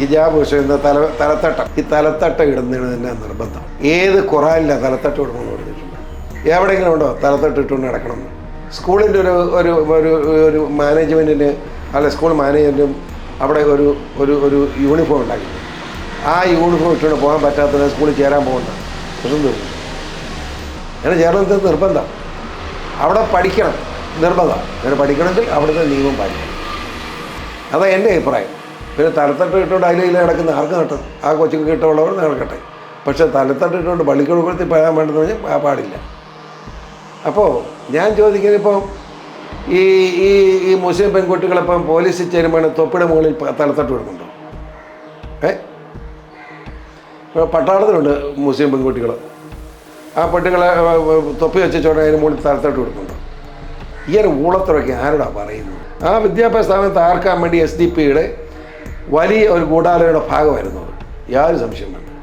ഹിജാബ് വിഷയം തല തലത്തട്ട. ഈ തലത്തട്ട ഇടുന്നതിന് തന്നെ നിർബന്ധം. ഏത് ഖുറാനില്ല തലത്തട്ട ഇടണമെന്ന് പറഞ്ഞിട്ടുണ്ട് എവിടെയെങ്കിലും ഉണ്ടോ തലത്തട്ട് ഇട്ടുകൊണ്ട് നടക്കണമെന്ന് സ്കൂളിന്റെ ഒരു ഒരു ഒരു ഒരു മാനേജ്മെന്റിന് അല്ല സ്കൂൾ മാനേജ്മെന്റും അവിടെ ഒരു ഒരു ഒരു യൂണിഫോം ഉണ്ടാക്കി. ആ യൂണിഫോം ഇട്ടുകൊണ്ട് പോകാൻ പറ്റാത്തതിന് സ്കൂളിൽ ചേരാൻ പോകണ്ട. പ്രശ്നം തീർന്നു. അങ്ങനെ ചേർന്നത് നിർബന്ധം. അവിടെ പഠിക്കണം. നിർബന്ധം. അങ്ങനെ പഠിക്കണമെങ്കിൽ അവിടുത്തെ നിയമം പാലിക്കണം. അതാണ് എന്റെ അഭിപ്രായം. പിന്നെ തലത്തട്ട് ഇട്ടുകൊണ്ട് അതിലെ കിടക്കുന്ന ആർക്കും കിട്ടും. ആ കൊച്ചുക്ക് കിട്ടുള്ളവർ നടക്കട്ടെ പക്ഷേ തലത്തട്ട് ഇട്ടുകൊണ്ട് പള്ളിക്കുഴപ്പത്തിൽ പറയാൻ വേണ്ടെന്ന് പറഞ്ഞാൽ ആ പാടില്ല. അപ്പോൾ ഞാൻ ചോദിക്കുന്നത് ഇപ്പം ഈ ഈ ഈ മുസ്ലിം പെൺകുട്ടികളിപ്പം പോലീസിൽ ചേരുമ്പോൾ തൊപ്പിയുടെ മുകളിൽ തലത്തട്ട് വിടുന്നുണ്ടോ ഏ? പട്ടാളത്തിലുണ്ട് മുസ്ലിം പെൺകുട്ടികൾ. ആ പെട്ടുകളെ തൊപ്പി വെച്ച ചോട അതിന് മുകളിൽ തലത്തട്ട് കൊടുക്കുന്നുണ്ട് ഈ ഒരു ഊളത്തുറക്കി ആരോടാ പറയുന്നത്? ആ വിദ്യാഭ്യാസ സ്ഥാപനത്തെ ആർക്കാൻ വേണ്ടി എസ് ഡി പിയുടെ വലിയ ഒരു ഗൂഢാലോചനയുടെ ഭാഗമായിരുന്നു യാതൊരു സംശയം വേണ്ട